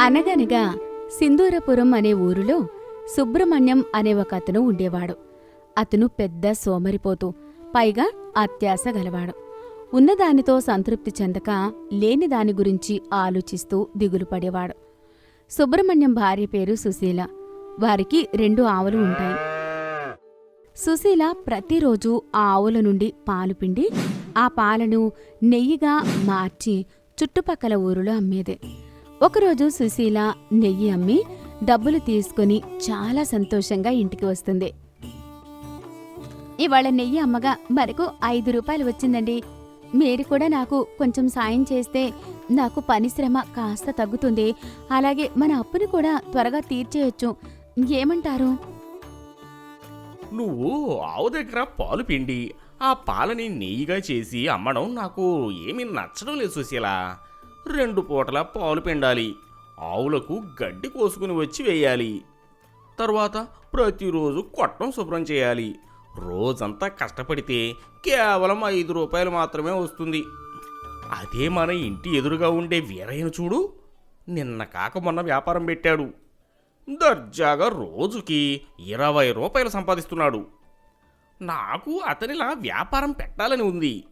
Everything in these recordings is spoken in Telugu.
అనగనగా సింధూరపురం అనే ఊరిలో సుబ్రహ్మణ్యం అనే ఒక అతను ఉండేవాడు. అతను పెద్ద సోమరిపోతూ పైగా అత్యాశ గలవాడు. ఉన్నదానితో సంతృప్తి చెందక లేని దాని గురించి ఆలోచిస్తూ దిగులు పడేవాడు. సుబ్రహ్మణ్యం భార్య పేరు సుశీల. వారికి రెండు ఆవులు ఉంటాయి. సుశీల ప్రతిరోజు ఆ ఆవుల నుండి పాలు పిండి ఆ పాలను నెయ్యిగా మార్చి చుట్టుపక్కల ఊరిలో అమ్మేదే. ఒకరోజు సుశీల నెయ్యి అమ్మి డబ్బులు తీసుకుని చాలా సంతోషంగా ఇంటికి వస్తుంది. ఇవాళ నెయ్యి అమ్మగా మనకు ఐదు రూపాయలు వచ్చిందండి. మీరు కూడా నాకు కొంచెం సాయం చేస్తే నాకు పనిశ్రమ కాస్త తగ్గుతుంది. అలాగే మన అప్పుని కూడా త్వరగా తీర్చేయొచ్చు. ఏమంటారు? నువ్వు ఆవు దగ్గర పాలు పిండి ఆ పాలని నెయ్యిగా చేసి అమ్మడం నాకు ఏమీ నచ్చడం లేదు సుశీల. రెండు పూటల పాలు పిండాలి. ఆవులకు గడ్డి కోసుకుని వచ్చి వేయాలి. తర్వాత ప్రతిరోజు కొట్టం శుభ్రం చేయాలి. రోజంతా కష్టపడితే కేవలం ఐదు రూపాయలు మాత్రమే వస్తుంది. అదే మన ఇంటి ఎదురుగా ఉండే వీరయ్యన చూడు. నిన్న కాక మొన్న వ్యాపారం పెట్టాడు. దర్జాగా రోజుకి ఇరవై రూపాయలు సంపాదిస్తున్నాడు. నాకు అతనిలా వ్యాపారం పెట్టాలని ఉంది.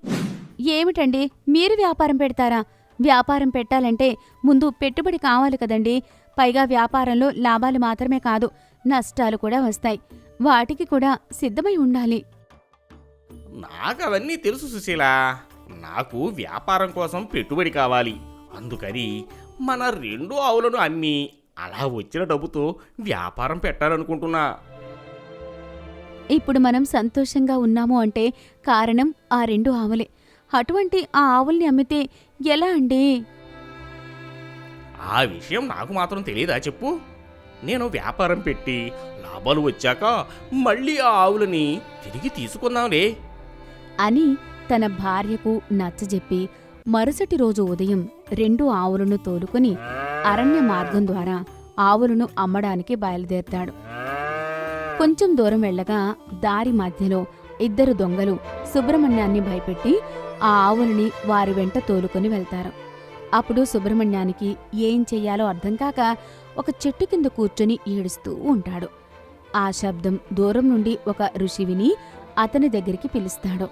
ఏమిటండి? మీరు వ్యాపారం పెడతారా? వ్యాపారం పెట్టాలంటే ముందు పెట్టుబడి కావాలి కదండి. పైగా వ్యాపారంలో లాభాలు మాత్రమే కాదు నష్టాలు కూడా వస్తాయి. వాటికి కూడా సిద్ధమై ఉండాలి. నాకు అవన్నీ తెలుసు సుశీల. నాకు వ్యాపారం కోసం పెట్టుబడి కావాలి. అందుకని మన రెండు ఆవులను అమ్మి అలా వచ్చిన డబ్బుతో వ్యాపారం పెట్టాలనుకుంటున్నా. ఇప్పుడు మనం సంతోషంగా ఉన్నాము అంటే కారణం ఆ రెండు ఆవులే. అటువంటి ఆ ఆవుల్ని అమ్మితే ఎలా అండి? ఆ విషయం నాకు మాత్రం తెలియదా చెప్పు? నేను వ్యాపారం పెట్టి లాభాలు వచ్చాక మళ్ళీ ఆ ఆవులని తిరిగి తీసుకుందాంలే. అని తన భార్యకు నచ్చజెప్పి మరుసటి రోజు ఉదయం రెండు ఆవులను తోలుకొని అరణ్య మార్గం ద్వారా ఆవులను అమ్మడానికి బయలుదేరతాడు. కొంచెం దూరం వెళ్ళగా దారి మధ్యలో ఇద్దరు దొంగలు సుబ్రహ్మణ్యాన్ని భయపెట్టి ఆ ఆవులని వారి వెంట తోలుకొని వెళ్తారు. అప్పుడు సుబ్రహ్మణ్యానికి ఏం చెయ్యాలో అర్థం కాక ఒక చెట్టు కింద కూర్చొని ఏడుస్తూ ఉంటాడు. ఆ శబ్దం దూరం నుండి ఒక ఋషి విని అతని దగ్గరికి పిలుస్తాడు.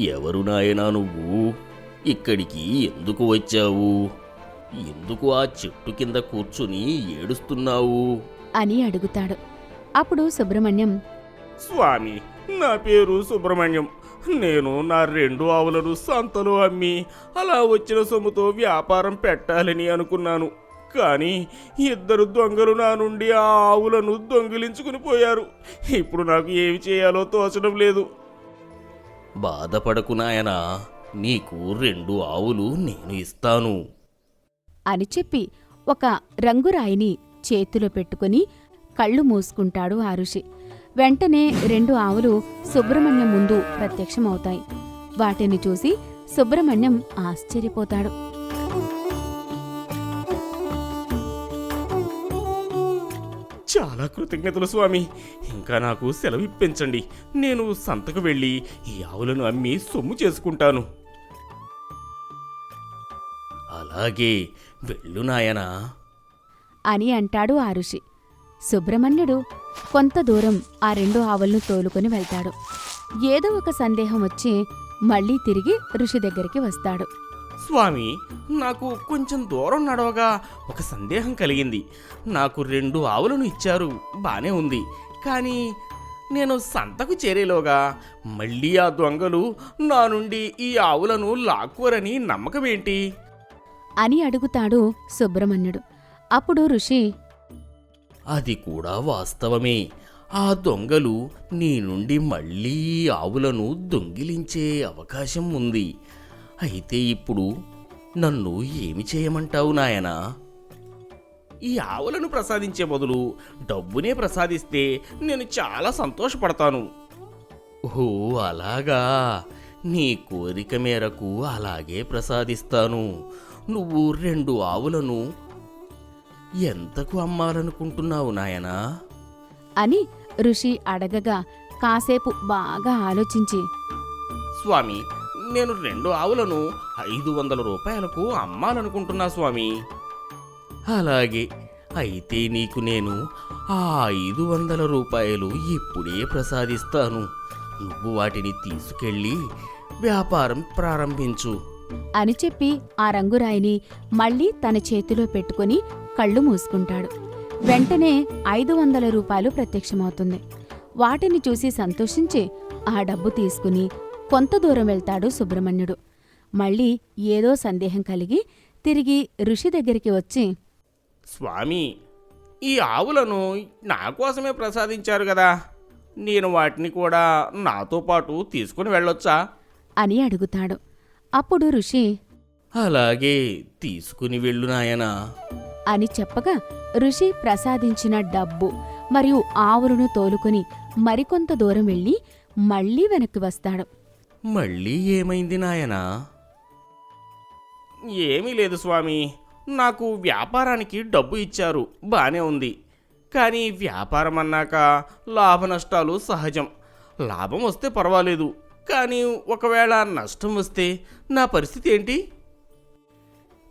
ఎవరు నాయనా నువ్వు? ఇక్కడికి ఎందుకు వచ్చావు? ఎందుకు ఆ చెట్టు కింద కూర్చుని ఏడుస్తున్నావు? అని అడుగుతాడు. అప్పుడు సుబ్రహ్మణ్యం స్వామి నా పేరు సుబ్రహ్మణ్యం. నేను నా రెండు ఆవులను సంతలో అమ్మి అలా వచ్చిన సొమ్ముతో వ్యాపారం పెట్టాలని అనుకున్నాను. కానీ ఇద్దరు దొంగలు నా నుండి ఆ ఆవులను దొంగిలించుకుని పోయారు. ఇప్పుడు నాకు ఏమి చేయాలో తోచడం లేదు. బాధపడకు నాయనా నీకు రెండు ఆవులు నేను ఇస్తాను. అని చెప్పి ఒక రంగురాయిని చేతిలో పెట్టుకుని కళ్ళు మూసుకుంటాడు ఆ ఋషి. వెంటనే రెండు ఆవులు సుబ్రహ్మణ్యం ముందు ప్రత్యక్షమవుతాయి. వాటిని చూసి సుబ్రహ్మణ్యం ఆశ్చర్యపోతాడు. చాలా కృతజ్ఞతలు స్వామి. ఇంకా నాకు సెలవు ఇప్పించండి. నేను సంతకు వెళ్ళి ఈ ఆవులను అమ్మి సొమ్ము చేసుకుంటాను. అలాగే వెళ్ళు నాయనా. అని అంటాడు ఆ ఋషి. సుబ్రహ్మణ్యుడు కొంత దూరం ఆ రెండు ఆవులను తోలుకొని వెళ్తాడు. ఏదో ఒక సందేహం వచ్చి మళ్ళీ తిరిగి ఋషి దగ్గరికి వస్తాడు. స్వామి నాకు కొంచెం దూరం నడవగా ఒక సందేహం కలిగింది. నాకు రెండు ఆవులను ఇచ్చారు బానే ఉంది. కానీ నేను సంతకు చేరేలోగా మళ్ళీ ఆ దొంగలు నా నుండి ఈ ఆవులను లాక్కోరని నమ్మకం ఏంటి అని అడుగుతాడు సుబ్రహ్మణ్యుడు. అప్పుడు ఋషి అది కూడా వాస్తవమే. ఆ దొంగలు నీ నుండి మళ్ళీ ఆవులను దొంగిలించే అవకాశం ఉంది. అయితే ఇప్పుడు నన్ను ఏమి చేయమంటావు నాయనా? ఈ ఆవులను ప్రసాదించే బదులు డబ్బునే ప్రసాదిస్తే నేను చాలా సంతోషపడతాను. ఓ అలాగా. నీ కోరిక మేరకు అలాగే ప్రసాదిస్తాను. నువ్వు రెండు ఆవులను ఎంతకు అమ్మాలనుకుంటున్నావు నాయనా? అని ఋషి అడగగా కాసేపు బాగా ఆలోచించి స్వామి నేను రెండు ఆవులను ఐదు వందల రూపాయలకు అమ్మాలనుకుంటున్నా స్వామి. అలాగే అయితే నీకు నేను ఆ ఐదు వందల రూపాయలు ఇప్పుడే ప్రసాదిస్తాను. నువ్వు వాటిని తీసుకెళ్ళి వ్యాపారం ప్రారంభించు. అని చెప్పి ఆ రంగురాయిని మళ్ళీ తన చేతిలో పెట్టుకుని కళ్ళు మూసుకుంటాడు. వెంటనే ఐదు వందల రూపాయలు ప్రత్యక్షమవుతుంది. వాటిని చూసి సంతోషించి ఆ డబ్బు తీసుకుని కొంత దూరం వెళ్తాడు సుబ్రహ్మణ్యుడు. మళ్ళీ ఏదో సందేహం కలిగి తిరిగి ఋషి దగ్గరికి వచ్చి స్వామి ఈ ఆవులను నా కోసమే ప్రసాదించారు కదా. నేను వాటిని కూడా నాతో పాటు తీసుకుని వెళ్ళొచ్చా? అని అడుగుతాడు. అప్పుడు ఋషి అలాగే తీసుకుని వెళ్ళు నాయనా. అని చెప్పగా ఋషి ప్రసాదించిన డబ్బు మరియు ఆవులను తోలుకొని మరికొంత దూరం వెళ్ళి మళ్ళీ వెనక్కి వస్తాడు. మళ్ళీ ఏమైంది నాయనా? ఏమీ లేదు స్వామి. నాకు వ్యాపారానికి డబ్బు ఇచ్చారు. బానే ఉంది. కానీ వ్యాపారం అన్నాక లాభ నష్టాలు సహజం. లాభం వస్తే పర్వాలేదు. కానీ ఒకవేళ నష్టం వస్తే నా పరిస్థితి ఏంటి?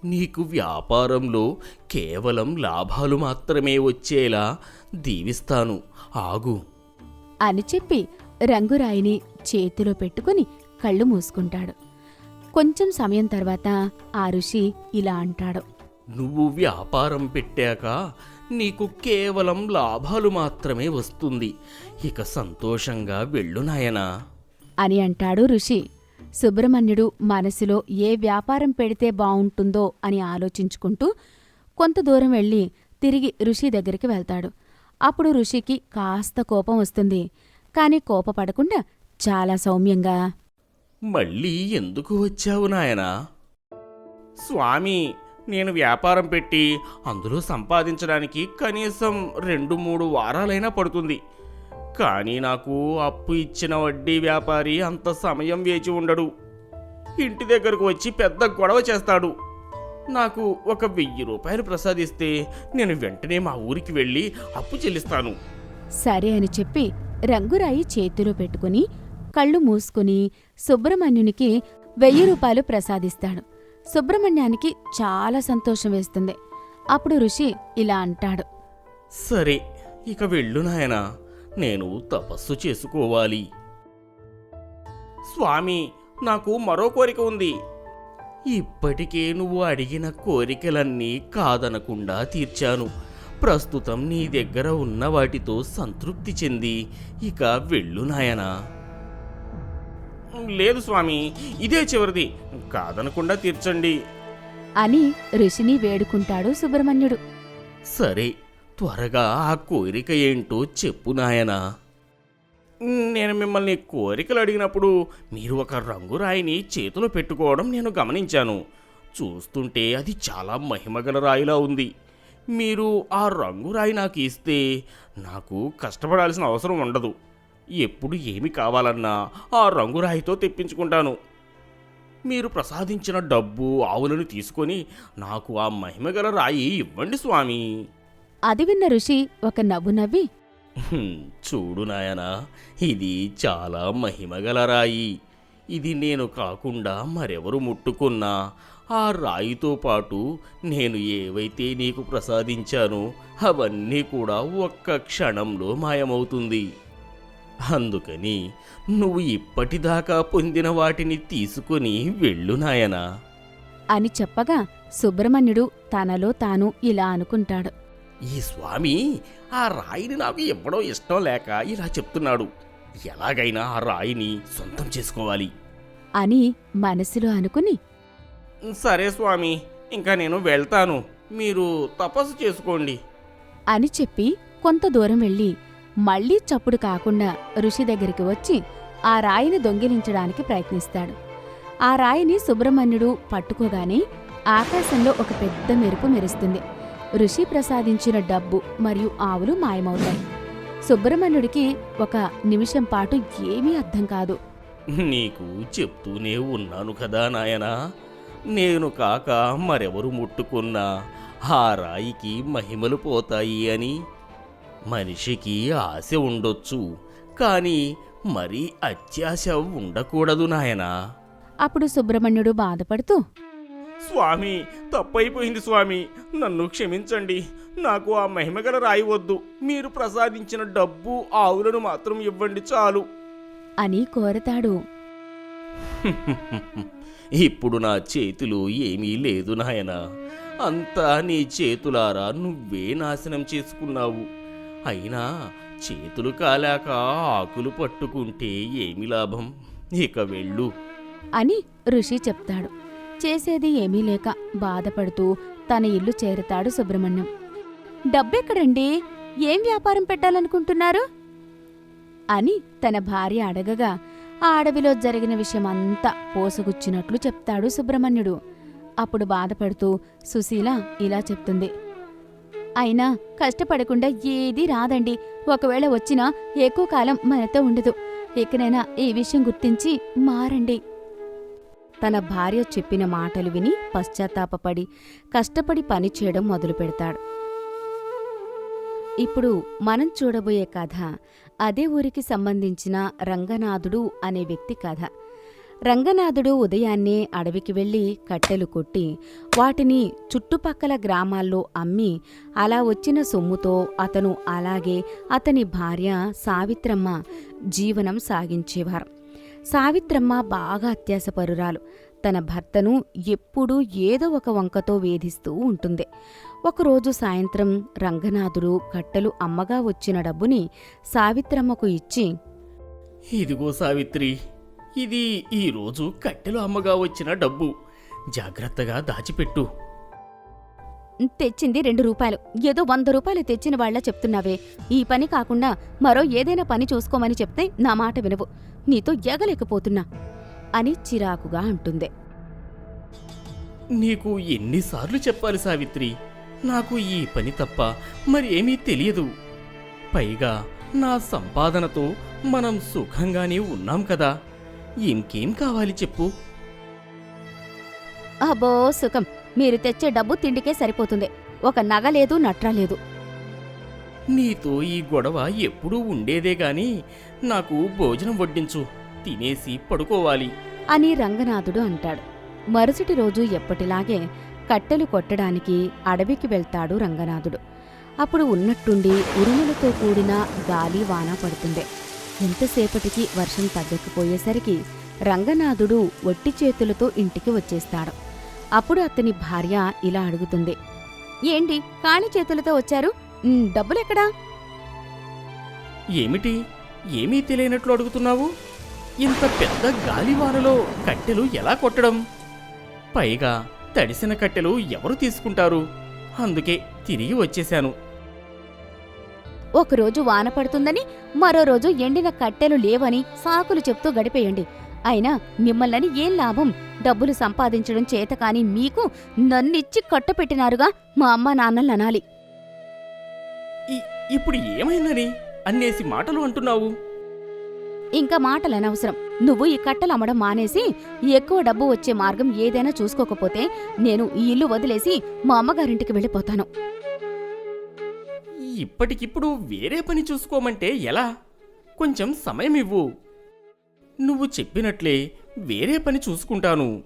నీకు వ్యాపారంలో కేవలం లాభాలు మాత్రమే వచ్చేలా దీవిస్తాను. ఆగు. అని చెప్పి రంగురాయిని చేతిలో పెట్టుకుని కళ్ళు మూసుకుంటాడు. కొంచెం సమయం తర్వాత ఆ ఋషి ఇలా అంటాడు. నువ్వు వ్యాపారం పెట్టాక నీకు కేవలం లాభాలు మాత్రమే వస్తుంది. ఇక సంతోషంగా వెళ్ళు నాయనా. అని అంటాడు ఋషి. సుబ్రహ్మణ్యుడు మనసులో ఏ వ్యాపారం పెడితే బావుంటుందో అని ఆలోచించుకుంటూ కొంత దూరం వెళ్ళి తిరిగి ఋషి దగ్గరికి వెళ్తాడు. అప్పుడు ఋషికి కాస్త కోపం వస్తుంది. కాని కోపపడకుండా చాలా సౌమ్యంగా. మళ్ళీ ఎందుకు వచ్చావు నాయనా? స్వామి నేను వ్యాపారం పెట్టి అందులో సంపాదించడానికి కనీసం రెండు మూడు వారాలైనా పడుతుంది. కానీ నాకు అప్పు ఇచ్చిన వడ్డీ వ్యాపారి అంత సమయం వేచి ఉండడు. ఇంటి దగ్గరకు వచ్చి పెద్ద గొడవ చేస్తాడు. నాకు ఒక వెయ్యి రూపాయలు ప్రసాదిస్తే నేను వెంటనే మా ఊరికి వెళ్ళి అప్పు చెల్లిస్తాను. సరే అని చెప్పి రంగురాయి చేతిలో పెట్టుకుని కళ్ళు మూసుకుని సుబ్రహ్మణ్యునికి వెయ్యి రూపాయలు ప్రసాదిస్తాడు. సుబ్రహ్మణ్యానికి చాలా సంతోషం వేస్తుంది. అప్పుడు ఋషి ఇలా అంటాడు. సరే ఇక వెళ్ళు నాయనా. నేను తపస్సు చేసుకోవాలి. స్వామి నాకు మరో కోరిక ఉంది. ఇప్పటికే నువ్వు అడిగిన కోరికలన్నీ కాదనకుండా తీర్చాను. ప్రస్తుతం నీ దగ్గర ఉన్న వాటితో సంతృప్తి చెంది ఇక వెళ్ళు నాయనా. లేదు స్వామి ఇదే చివరిది. కాదనకుండా తీర్చండి. అని ఋషిని వేడుకుంటాడు సుబ్రహ్మణ్యుడు. సరే త్వరగా ఆ కోరిక ఏంటో చెప్పు నాయనా. నేను మిమ్మల్ని కోరికలు అడిగినప్పుడు మీరు ఒక రంగురాయిని చేతిలో పెట్టుకోవడం నేను గమనించాను. చూస్తుంటే అది చాలా మహిమగల రాయిలా ఉంది. మీరు ఆ రంగురాయి నాకు ఇస్తే నాకు కష్టపడాల్సిన అవసరం ఉండదు. ఎప్పుడు ఏమి కావాలన్నా ఆ రంగురాయితో తెప్పించుకుంటాను. మీరు ప్రసాదించిన డబ్బు ఆవులను తీసుకొని నాకు ఆ మహిమగల రాయి ఇవ్వండి స్వామి. అది విన్న ఋషి ఒక నవ్వు నవ్వి చూడు నాయనా ఇది చాలా మహిమగల రాయి. ఇది నేను కాకుండా మరెవరు ముట్టుకున్నా. ఆ రాయితో పాటు నేను ఏవైతే నీకు ప్రసాదించానో అవన్నీ కూడా ఒక్క క్షణంలో మాయమవుతుంది. అందుకని నువ్వు ఇప్పటిదాకా పొందిన వాటిని తీసుకుని వెళ్ళు నాయనా. అని చెప్పగా సుబ్రహ్మణ్యుడు తనలో తాను ఇలా అనుకుంటాడు. ఈ స్వామి ఆ రాయిని నాకు ఇవ్వడం ఇష్టం లేక ఇలా చెప్తున్నాడు. ఎలాగైనా ఆ రాయిని సొంతం చేసుకోవాలి. అని మనసులో అనుకుని సరే స్వామి ఇంకా నేను వెళ్తాను. మీరు తపస్సు చేసుకోండి. అని చెప్పి కొంత దూరం వెళ్ళి మళ్ళీ చప్పుడు కాకుండా ఋషి దగ్గరికి వచ్చి ఆ రాయిని దొంగిలించడానికి ప్రయత్నిస్తాడు. ఆ రాయిని సుబ్రహ్మణ్యుడు పట్టుకోగానే ఆకాశంలో ఒక పెద్ద మెరుపు మెరుస్తుంది. ఋషి ప్రసాదించిన డబ్బు మరియు ఆవులు మాయమవుతాయి. సుబ్రహ్మణ్యుడికి ఒక నిమిషం పాటు ఏమీ అర్థం కాదు. నీకు చెప్తూనే ఉన్నాను కదా నాయనా. నేను కాక మరెవరు ముట్టుకున్నా ఆ రాయికి మహిమలు పోతాయి అని. మనిషికి ఆశ ఉండొచ్చు కానీ మరీ అత్యాశ ఉండకూడదు నాయనా. అప్పుడు సుబ్రహ్మణ్యుడు బాధపడుతూ స్వామి తప్పైపోయింది స్వామి. నన్ను క్షమించండి. నాకు ఆ మహిమగల రాయి వద్దు. మీరు ప్రసాదించిన డబ్బు ఆవులను మాత్రం ఇవ్వండి చాలు. అని కోరతాడు. ఇప్పుడు నా చేతిలో ఏమీ లేదు నాయనా. అంతా నీ చేతులారా నువ్వే నాశనం చేసుకున్నావు. అయినా చేతులు కాలాక ఆకులు పట్టుకుంటే ఏమి లాభం? ఇక వెళ్ళు. అని ఋషి చెప్తాడు. చేసేది ఏమీ లేక బాధపడుతూ తన ఇల్లు చేరుతాడు సుబ్రహ్మణ్యం. డబ్బెక్కడండి? ఏం వ్యాపారం పెట్టాలనుకుంటున్నారు? అని తన భార్య అడగగా ఆ అడవిలో జరిగిన విషయమంతా పోసగుచ్చినట్లు చెప్తాడు సుబ్రహ్మణ్యుడు. అప్పుడు బాధపడుతూ సుశీల ఇలా చెప్తుంది అయినా కష్టపడకుండా ఏదీ రాదండి. ఒకవేళ వచ్చినా ఎక్కువ కాలం మనతో ఉండదు. ఇకనైనా ఈ విషయం గుర్తించి మారండి. తన భార్య చెప్పిన మాటలు విని పశ్చాత్తాపపడి కష్టపడి పని చేయడం మొదలు పెడతాడు ఇప్పుడు మనం చూడబోయే కథ అదే ఊరికి సంబంధించిన రంగనాథుడు అనే వ్యక్తి కథ. రంగనాథుడు ఉదయాన్నే అడవికి వెళ్ళి కట్టెలు కొట్టి వాటిని చుట్టుపక్కల గ్రామాల్లో అమ్మి అలా వచ్చిన సొమ్ముతో అతను అలాగే అతని భార్య సావిత్రమ్మ జీవనం సాగించేవారు. సావిత్రమ్మ బాగా అత్యాసపరురాలు తన భర్తను ఎప్పుడూ ఏదో ఒక వంకతో వేధిస్తూ ఉంటుంది. ఒకరోజు సాయంత్రం రంగనాథుడు కట్టెలు అమ్మగా వచ్చిన డబ్బుని సావిత్రమ్మకు ఇచ్చి ఇదిగో సావిత్రి ఇది ఈరోజు కట్టెలు అమ్మగా వచ్చిన డబ్బు. జాగ్రత్తగా దాచిపెట్టు. తెచ్చింది రెండు రూపాయలు. ఏదో వంద రూపాయలు తెచ్చిన వాళ్ళ చెప్తున్నావే. ఈ పని కాకుండా మరో ఏదైనా పని చూసుకోమని చెప్తే నా మాట వినవు. నీతో ఎగలేకపోతున్నా అని చిరాకుగా అంటుంది. నీకు ఎన్నిసార్లు చెప్పాలి సావిత్రి? నాకు ఈ పని తప్ప మరి ఏమీ తెలియదు. పైగా నా సంపాదనతో మనం సుఖంగానే ఉన్నాం కదా. ఇంకేం కావాలి చెప్పు? అబ్బో సుఖం. మీరు తెచ్చే డబ్బు తిండికే సరిపోతుంది. ఒక నగ లేదు నట్రా లేదు. నీతో ఈ గొడవ ఎప్పుడూ ఉండేదే గాని నాకు భోజనం వడ్డించు. తినేసి పడుకోవాలి. అని రంగనాథుడు అంటాడు. మరుసటి రోజు ఎప్పటిలాగే కట్టెలు కొట్టడానికి అడవికి వెళ్తాడు రంగనాథుడు. అప్పుడు ఉన్నట్టుండి ఉరుములతో కూడిన గాలి వాన పడుతుంది. ఎంతసేపటికి వర్షం తగ్గకపోయేసరికి రంగనాథుడు ఒట్టి చేతులతో ఇంటికి వచ్చేస్తాడు. అప్పుడు అతని భార్య ఇలా అడుగుతుంది. ఏంటి కాళీ చేతులతో వచ్చారు? "ఉమ్, డబ్బులెక్కడా ఏమిటి? ఏమీ తెలియనట్లు అడుగుతున్నావు? ఇంత పెద్ద గాలివానలో కట్టెలు ఎలా కొట్టడం? పైగా తడిసిన కట్టెలు ఎవరు తీసుకుంటారు? అందుకే తిరిగి వచ్చేశాను. ఒకరోజు వాన పడుతుందని మరో రోజు ఎండిన కట్టెలు లేవని సాకులు చెప్తూ గడిపేయండి. అయినా మిమ్మల్ని ఏం లాభం? డబ్బులు సంపాదించడం చేత కాని మీకు నన్నిచ్చి కట్టపెట్టినారుగా మా అమ్మ నాన్నలు అనాలి. ఇప్పుడు ఏమైందని? అన్నేసి మాటలు అంటున్నావు. ఇంకా మాటలు అనవసరం. నువ్వు ఈ కట్టలు అమ్మడం మానేసి ఎక్కువ డబ్బు వచ్చే మార్గం ఏదైనా చూసుకోకపోతే నేను ఈ ఇల్లు వదిలేసి మా అమ్మగారింటికి వెళ్ళిపోతాను. ఇప్పటికిప్పుడు వేరే పని చూసుకోమంటే ఎలా? కొంచెం సమయం ఇవ్వు. నువ్వు చెప్పినట్లే వేరే పని చూసుకుంటాను.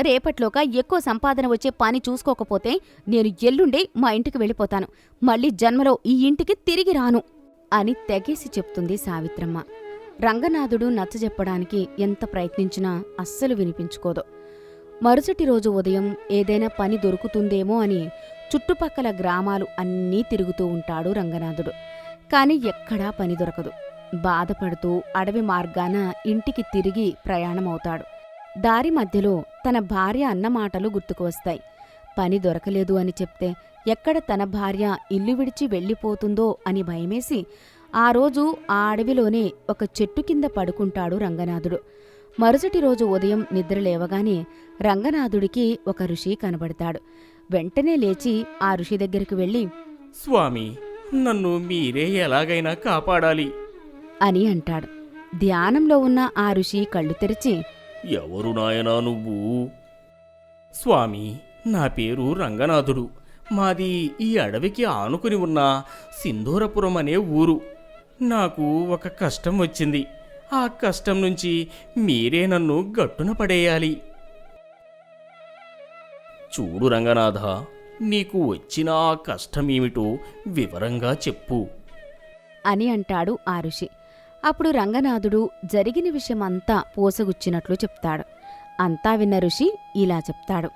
రేపట్లోగా ఎక్కువ సంపాదన వచ్చే పని చూసుకోకపోతే నేను ఎల్లుండే మా ఇంటికి వెళ్ళిపోతాను. మళ్ళీ జన్మలో ఈ ఇంటికి తిరిగి రాను అని తెగేసి చెప్తుంది సావిత్రమ్మ. రంగనాథుడు నచ్చజెప్పడానికి ఎంత ప్రయత్నించినా అస్సలు వినిపించుకోదు. మరుసటి రోజు ఉదయం ఏదైనా పని దొరుకుతుందేమో అని చుట్టుపక్కల గ్రామాలు అన్నీ తిరుగుతూ ఉంటాడు రంగనాథుడు. కాని ఎక్కడా పని దొరకదు. బాధపడుతూ అడవి మార్గాన ఇంటికి తిరిగి ప్రయాణమవుతాడు. దారి మధ్యలో తన భార్య అన్న మాటలు గుర్తుకు వస్తాయి. పని దొరకలేదు అని చెప్తే ఎక్కడ తన భార్య ఇల్లు విడిచి వెళ్ళిపోతుందో అని భయమేసి ఆ రోజు ఆ అడవిలోనే ఒక చెట్టు కింద పడుకుంటాడు రంగనాథుడు. మరుసటి రోజు ఉదయం నిద్ర లేవగానే రంగనాథుడికి ఒక ఋషి కనబడతాడు. వెంటనే లేచి ఆ ఋషి దగ్గరికి వెళ్ళి స్వామి నన్ను మీరే ఎలాగైనా కాపాడాలి. అని అంటాడు. ధ్యానంలో ఉన్న ఆ ఋషి కళ్ళు తెరిచి ఎవరు నాయనా నువ్వు? స్వామి నా పేరు రంగనాథుడు. మాది ఈ అడవికి ఆనుకుని ఉన్న సింధూరపురం అనే ఊరు. నాకు ఒక కష్టం వచ్చింది. ఆ కష్టం నుంచి మీరే నన్ను గట్టున పడేయాలి. చూడు రంగనాథ నీకు వచ్చిన ఆ కష్టమేమిటో వివరంగా చెప్పు. అని అంటాడు ఆ ఋషి. అప్పుడు రంగనాథుడు జరిగిన విషయమంతా పోసగుచ్చినట్లు చెప్తాడు. అంతా విన్న ఋషి ఇలా చెప్తాడు.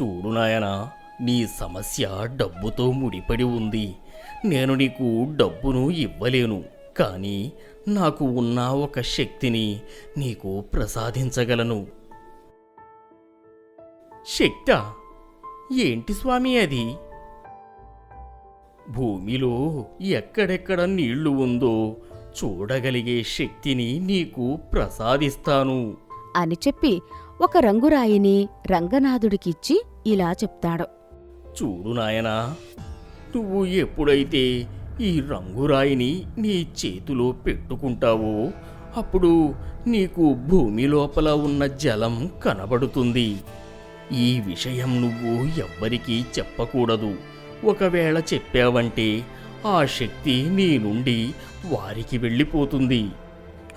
చూడు నాయనా నీ సమస్య డబ్బుతో ముడిపడి ఉంది. నేను నీకు డబ్బును ఇవ్వలేను. కానీ నాకు ఉన్న ఒక శక్తిని నీకు ప్రసాదించగలను. శక్త? ఏంటి స్వామి అది? భూమిలో ఎక్కడెక్కడ నీళ్ళు ఉందో చూడగలిగే శక్తిని నీకు ప్రసాదిస్తాను. అని చెప్పి ఒక రంగురాయిని రంగనాథుడికిచ్చి ఇలా చెప్తాడు. చూడు నాయనా నువ్వు ఎప్పుడైతే ఈ రంగురాయిని నీ చేతిలో పెట్టుకుంటావో అప్పుడు నీకు భూమి లోపల ఉన్న జలం కనబడుతుంది. ఈ విషయం నువ్వు ఎవ్వరికీ చెప్పకూడదు. ఒకవేళ చెప్పావంటే ఆ శక్తి నీ నుండి వారికి వెళ్ళిపోతుంది.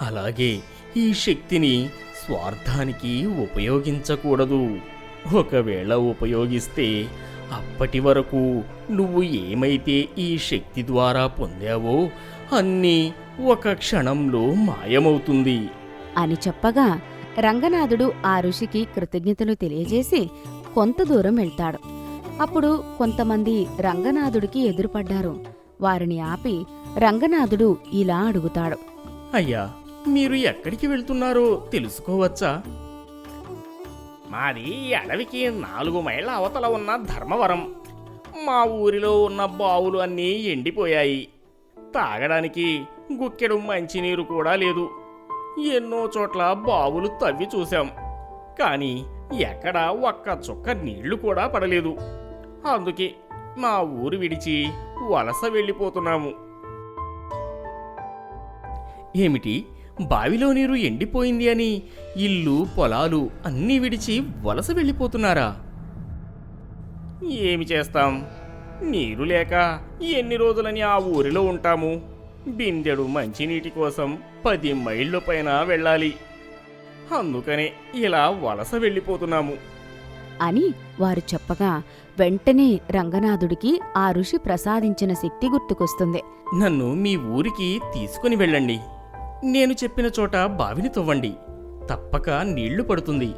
అలాగే ఈ శక్తిని స్వార్థానికి ఉపయోగించకూడదు. ఒకవేళ ఉపయోగిస్తే అప్పటి వరకు నువ్వు ఏమైతే ఈ శక్తి ద్వారా పొందావో అన్నీ ఒక క్షణంలో మాయమవుతుంది. అని చెప్పగా రంగనాథుడు ఆ ఋషికి కృతజ్ఞతలు తెలియజేసి కొంత దూరం వెళ్తాడు. అప్పుడు కొంతమంది రంగనాథుడికి ఎదురుపడ్డారు. వారిని ఆపి రంగనాథుడు ఇలా అడుగుతాడు. అయ్యా మీరు ఎక్కడికి వెళ్తున్నారో తెలుసుకోవచ్చా? మాది అడవికి నాలుగు మైళ్ళ అవతల ఉన్న ధర్మవరం. మా ఊరిలో ఉన్న బావులు అన్నీ ఎండిపోయాయి. తాగడానికి గుక్కెడు మంచినీరు కూడా లేదు. ఎన్నో చోట్ల బావులు తవ్వి చూశాం. కానీ ఎక్కడ ఒక్క చుక్క నీళ్ళు కూడా పడలేదు. అందుకే మా ఊరు విడిచి వలస వెళ్ళిపోతున్నాము. ఏమిటి? బావిలో నీరు ఎండిపోయింది అని ఇల్లు పొలాలు అన్నీ విడిచి వలస వెళ్ళిపోతున్నారా? ఏమి చేస్తాం? నీరు లేక ఎన్ని రోజులని ఆ ఊరిలో ఉంటాము? బిందెడు మంచినీటి కోసం పది మైళ్ళ పైన వెళ్ళాలి. అందుకనే ఇలా వలస వెళ్ళిపోతున్నాము. అని వారు చెప్పగా వెంటనే రంగనాథుడికి ఆ ఋషి ప్రసాదించిన శక్తి గుర్తుకొస్తుంది. నన్ను మీ ఊరికి తీసుకుని వెళ్ళండి. నేను చెప్పిన చోట బావిని తవ్వండి. తప్పక నీళ్ళు పడుతుంది.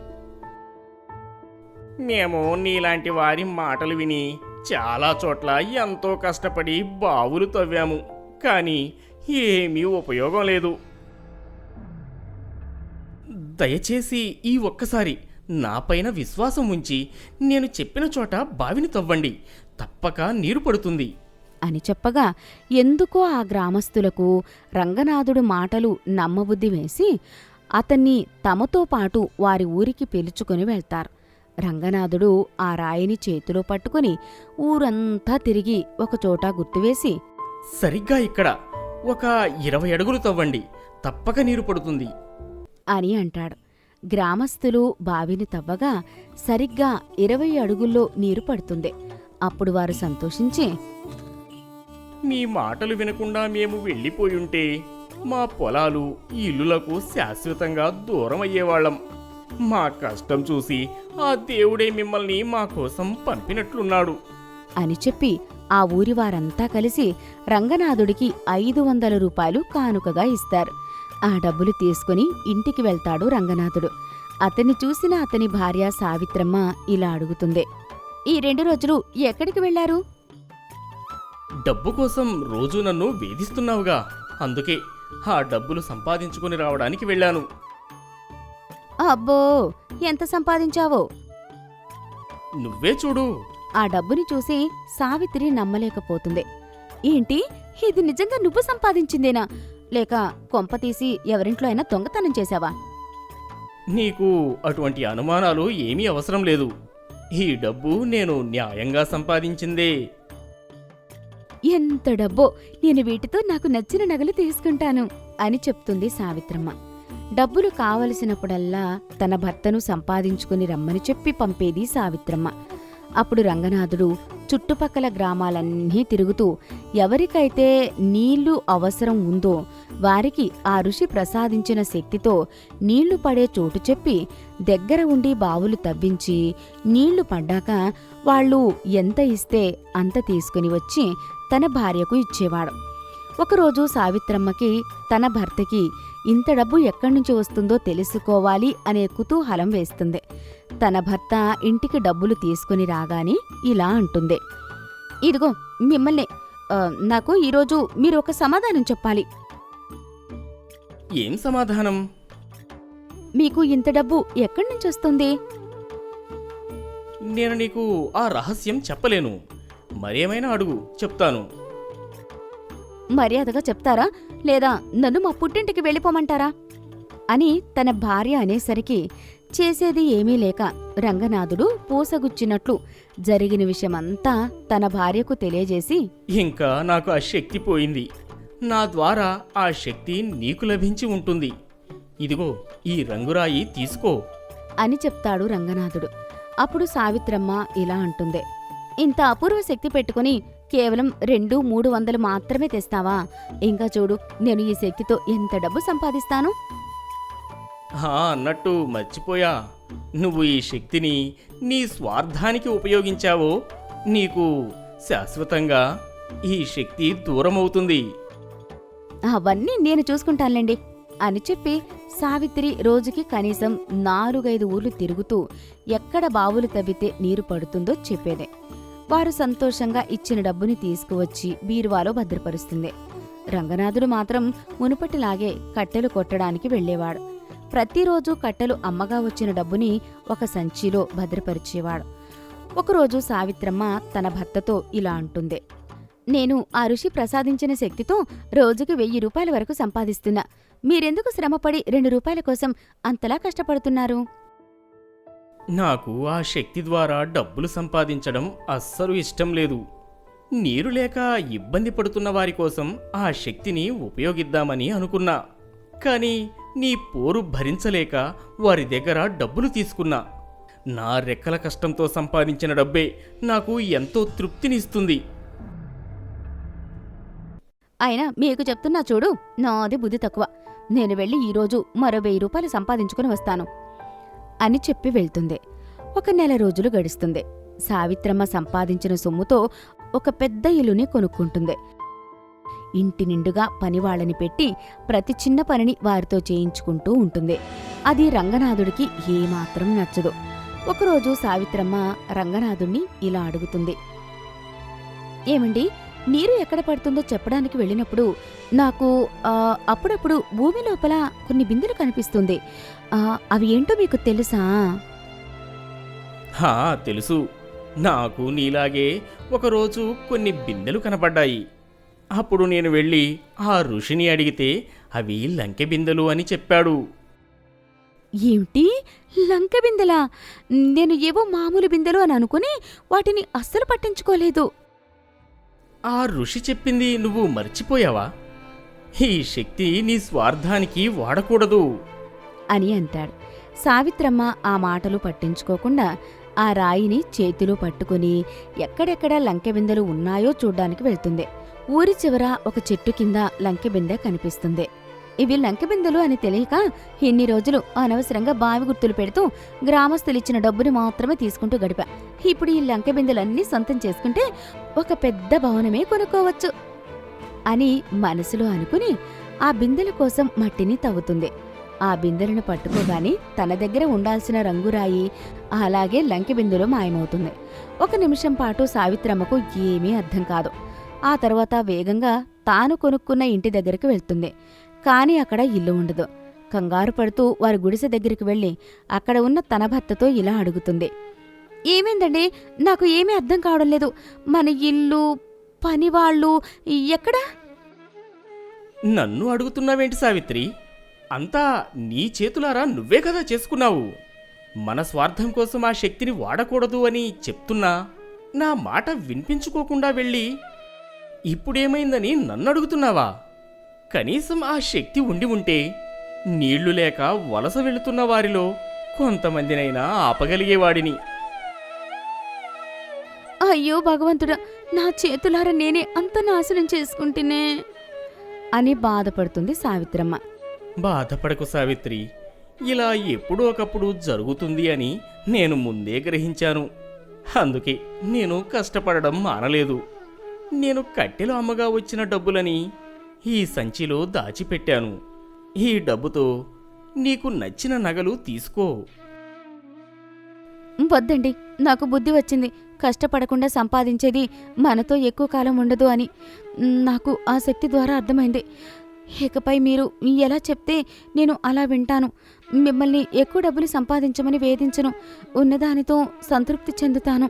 మేము నీలాంటి వారి మాటలు విని చాలా చోట్ల ఎంతో కష్టపడి బావులు తవ్వాము. కానీ ఏమీ ఉపయోగం లేదు. దయచేసి ఈ ఒక్కసారి నాపైన విశ్వాసం ఉంచి నేను చెప్పిన చోట బావిని తవ్వండి. తప్పక నీరు పడుతుంది. అని చెప్పగా ఎందుకో ఆ గ్రామస్తులకు రంగనాథుడు మాటలు నమ్మబుద్ధి వేసి అతన్ని తమతో పాటు వారి ఊరికి పిలుచుకుని వెళ్తారు. రంగనాథుడు ఆ రాయిని చేతిలో పట్టుకుని ఊరంతా తిరిగి ఒకచోట గుర్తువేసి సరిగ్గా ఇక్కడ ఒక ఇరవై అడుగులు తవ్వండి. తప్పక నీరు పడుతుంది. అని అంటాడు. గ్రామస్తులు బావిని తవ్వగా సరిగ్గా ఇరవై అడుగుల్లో నీరు పడుతుంది. అప్పుడు వారు సంతోషించి మీ మాటలు వినకుండా మేము వెళ్ళిపోయుంటే మా పొలాలు ఇల్లులకు శాశ్వతంగా దూరం అయ్యేవాళ్ళం మా కష్టం చూసి ఆ దేవుడే మిమ్మల్ని మా కోసం పంపినట్లున్నాడు. అని చెప్పి ఆ ఊరి వారంతా కలిసి రంగనాథుడికి ఐదు వందల రూపాయలు కానుకగా ఇస్తారు. ఆ డబ్బులు తీసుకుని ఇంటికి వెళ్తాడు రంగనాథుడు. అతన్ని చూసిన అతని భార్య సావిత్రమ్మ ఇలా అడుగుతుంది. ఈ రెండు రోజులు ఎక్కడికి వెళ్ళారు డబ్బు కోసం రోజు నన్ను వేధిస్తున్నావుగా. అందుకే ఆ డబ్బులు సంపాదించుకుని రావడానికి వెళ్ళాను. అబ్బో! ఎంత సంపాదించావో? నువ్వే చూడు. ఆ డబ్బుని చూసి సావిత్రి నమ్మలేకపోతుంది. ఏంటి? ఇది నిజంగా నువ్వు సంపాదించిందేనా? లేక కొంపతీసి ఎవరింట్లో అయినా దొంగతనం చేశావా? నీకు అటువంటి అనుమానాలు ఏమీ అవసరం లేదు. ఈ డబ్బు నేను న్యాయంగా సంపాదించిందే. ఎంత డబ్బో? నేను వీటితో నాకు నచ్చిన నగలు తీసుకుంటాను అని చెప్తుంది సావిత్రమ్మ. డబ్బులు కావలసినప్పుడల్లా తన భర్తను సంపాదించుకుని రమ్మని చెప్పి పంపేది సావిత్రమ్మ. అప్పుడు రంగనాథుడు చుట్టుపక్కల గ్రామాలన్నీ తిరుగుతూ ఎవరికైతే నీళ్ళు అవసరం ఉందో వారికి ఆ ఋషి ప్రసాదించిన శక్తితో నీళ్ళు పడే చోటు చెప్పి దగ్గర ఉండి బావులు తవ్వించి నీళ్ళు పడ్డాక వాళ్ళు ఎంత ఇస్తే అంత తీసుకుని వచ్చి తన భార్యకు ఇచ్చేవాడు. ఒకరోజు సావిత్రమ్మకి తన భర్తకి ఇంత డబ్బు ఎక్కడి నుంచి వస్తుందో తెలుసుకోవాలి అనే కుతూహలం వేస్తుంది. తన భర్త ఇంటికి డబ్బులు తీసుకుని రాగాని ఇలా అంటుంది. ఇదిగో మిమ్మల్ని నాకు ఈరోజు మీరు ఒక సమాధానం చెప్పాలి. ఏం సమాధానం? మీకు ఇంత డబ్బు ఎక్కడి నుంచి వస్తుంది? నేను నీకు ఆ రహస్యం చెప్పలేను. మరేమైనా అడుగు చెప్తాను. మర్యాదగా చెప్తారా? లేదా నన్ను మా పుట్టింటికి వెళ్ళిపోమంటారా? అని తన భార్య అనేసరికి చేసేది ఏమీ లేక రంగనాథుడు పూసగుచ్చినట్లు జరిగిన విషయమంతా తన భార్యకు తెలియజేసి ఇంకా నాకు ఆ శక్తి పోయింది. నా ద్వారా ఆ శక్తి నీకు లభించి ఉంటుంది. ఇదిగో ఈ రంగురాయి తీసుకో. అని చెప్తాడు రంగనాథుడు. అప్పుడు సావిత్రమ్మ ఇలా అంటుంది. ఇంత అపూర్వ శక్తి పెట్టుకుని కేవలం రెండు మూడు వందలు మాత్రమే తెస్తావా? ఇంకా చూడు నేను ఈ శక్తితో ఎంత డబ్బు సంపాదిస్తాను? అన్నట్టు మర్చిపోయా. నువ్వు ఈ శక్తిని నీ స్వార్థానికి ఉపయోగించావో? నీకు శాశ్వతంగా ఈ శక్తి దూరమవుతుంది. అవన్నీ నేను చూసుకుంటానులేండి. అని చెప్పి సావిత్రి రోజుకి కనీసం నాలుగైదు ఊర్లు తిరుగుతూ ఎక్కడ బావులు తవ్వితే నీరు పడుతుందో చెప్పేదే. వారు సంతోషంగా ఇచ్చిన డబ్బుని తీసుకువచ్చి బీరువాలో భద్రపరుస్తుంది. రంగనాథుడు మాత్రం మునుపటిలాగే కట్టెలు కొట్టడానికి వెళ్ళేవాడు. ప్రతిరోజు కట్టెలు అమ్మగా వచ్చిన డబ్బుని ఒక సంచిలో భద్రపరిచేవాడు. ఒకరోజు సావిత్రమ్మ తన భర్తతో ఇలా అంటుంది. నేను ఆ ఋషి ప్రసాదించిన శక్తితో రోజుకి వెయ్యి రూపాయల వరకు సంపాదిస్తున్నా. మీరెందుకు శ్రమపడి రెండు రూపాయల కోసం అంతలా కష్టపడుతున్నారు? నాకు ఆ శక్తి ద్వారా డబ్బులు సంపాదించడం అస్సలు ఇష్టం లేదు. నీరు లేక ఇబ్బంది పడుతున్న వారి కోసం ఆ శక్తిని ఉపయోగిద్దామని అనుకున్నా. కానీ నీ పోరు భరించలేక వారి దగ్గర డబ్బులు తీసుకున్నా. నా రెక్కల కష్టంతో సంపాదించిన డబ్బే నాకు ఎంతో తృప్తినిస్తుంది. అయినా మీకు చెప్తున్నా చూడు నాది బుద్ధి తక్కువ. నేను వెళ్ళి ఈరోజు మరో వెయ్యి రూపాయలు సంపాదించుకుని వస్తాను అని చెప్పి వెళ్తుంది. ఒక నెల రోజులు గడుస్తుంది. సావిత్రమ్మ సంపాదించిన సొమ్ముతో ఒక పెద్ద ఇల్లుని కొనుక్కుంటుంది. ఇంటి నిండుగా పనివాళ్ళని పెట్టి ప్రతి చిన్న పనిని వారితో చేయించుకుంటూ ఉంటుంది. అది రంగనాథుడికి ఏమాత్రం నచ్చదు. ఒకరోజు సావిత్రమ్మ రంగనాథుణ్ణి ఇలా అడుగుతుంది. ఏమండి నీరు ఎక్కడ పడుతుందో చెప్పడానికి వెళ్ళినప్పుడు నాకు అప్పుడప్పుడు భూమి లోపల కొన్ని బిందెలు కనిపిస్తుంది. అవి ఏంటో మీకు తెలుసా? హా తెలుసు. నాకు నీలాగే ఒకరోజు కొన్ని బిందెలు కనపడ్డాయి. అప్పుడు నేను వెళ్ళి ఆ ఋషిని అడిగితే అవి లంకె బిందెలు అని చెప్పాడు. ఏమిటి? లంక బిందెలా నేను ఏవో మామూలు బిందెలు అని అనుకుని వాటిని అస్సలు పట్టించుకోలేదు. ఆ ఋషి చెప్పింది నువ్వు మర్చిపోయావా? ఈ శక్తి నీ స్వార్థానికి వాడకూడదు. అని అంటాడు. సావిత్రమ్మ ఆ మాటలు పట్టించుకోకుండా ఆ రాయిని చేతిలో పట్టుకుని ఎక్కడెక్కడ లంకెబిందెలు ఉన్నాయో చూడ్డానికి వెళ్తుంది. ఊరి చివర ఒక చెట్టు కింద లంకెబిందె కనిపిస్తుంది. ఇవి లంకెబిందెలు అని తెలియక ఇన్ని రోజులు అనవసరంగా బావి గుర్తులు పెడుతూ గ్రామస్తులిచ్చిన డబ్బుని మాత్రమే తీసుకుంటూ గడిపా. ఇప్పుడు ఈ లంకెబిందెలన్నీ సొంతం చేసుకుంటే ఒక పెద్ద భవనమే కొనుక్కోవచ్చు అని మనసులో అనుకుని ఆ బిందెల కోసం మట్టిని తవ్వుతుంది. ఆ బిందెలను పట్టుకోగానే తన దగ్గర ఉండాల్సిన రంగురాయి అలాగే లంకెబిందులో మాయమవుతుంది. ఒక నిమిషం పాటు సావిత్రమ్మకు ఏమీ అర్థం కాదు. ఆ తర్వాత వేగంగా తాను కొనుక్కున్న ఇంటి దగ్గరికి వెళ్తుంది. కానీ అక్కడ ఇల్లు ఉండదు. కంగారు పడుతూ వారి గుడిసె దగ్గరికి వెళ్ళి అక్కడ ఉన్న తన భర్తతో ఇలా అడుగుతుంది. ఏమైందండి? నాకు ఏమీ అర్థం కావడం లేదు. మన ఇల్లు పనివాళ్ళు ఎక్కడా? నన్ను అడుగుతున్నావేంటి సావిత్రి? అంతా నీ చేతులారా నువ్వే కదా చేసుకున్నావు. మన స్వార్థం కోసం ఆ శక్తిని వాడకూడదు అని చెప్తున్నా. నా మాట వినిపించుకోకుండా వెళ్ళి ఇప్పుడేమైందని నన్ను అడుగుతున్నావా కనీసం ఆ శక్తి ఉండి ఉంటే నీళ్ళు లేక వలస వెళుతున్న వారిలో కొంతమందినైనా ఆపగలిగేవాడిని. అయ్యో భగవంతుడా నా చేతులారా నేనే అంత నాశనం చేసుకుంటేనే అని బాధపడుతుంది సావిత్రమ్మ. బాధపడకు సావిత్రి ఇలా ఎప్పుడో ఒకప్పుడు జరుగుతుంది అని నేను ముందే గ్రహించాను. అందుకే నేను కష్టపడడం మానలేదు. నేను కట్టెలు అమ్మగా వచ్చిన డబ్బులని ఈ సంచిలో దాచిపెట్టాను. ఈ డబ్బుతో నీకు నచ్చిన నగలు తీసుకో. వద్దండి. నాకు బుద్ధి వచ్చింది. కష్టపడకుండా సంపాదించేది మనతో ఎక్కువ కాలం ఉండదు అని. నాకు ఆ శక్తి ద్వారా అర్థమైంది. ఇకపై మీరు ఎలా చెప్తే నేను అలా వింటాను. మిమ్మల్ని ఎక్కువ డబ్బులు సంపాదించమని వేధించను. ఉన్నదానితో సంతృప్తి చెందుతాను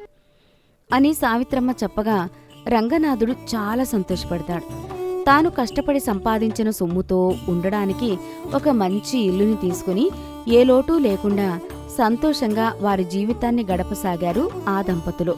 అని సావిత్రమ్మ చెప్పగా రంగనాథుడు చాలా సంతోషపడతాడు. తాను కష్టపడి సంపాదించిన సొమ్ముతో ఉండడానికి ఒక మంచి ఇల్లుని తీసుకుని ఏ లోటు లేకుండా సంతోషంగా వారి జీవితాన్ని గడపసాగారు ఆ దంపతులు.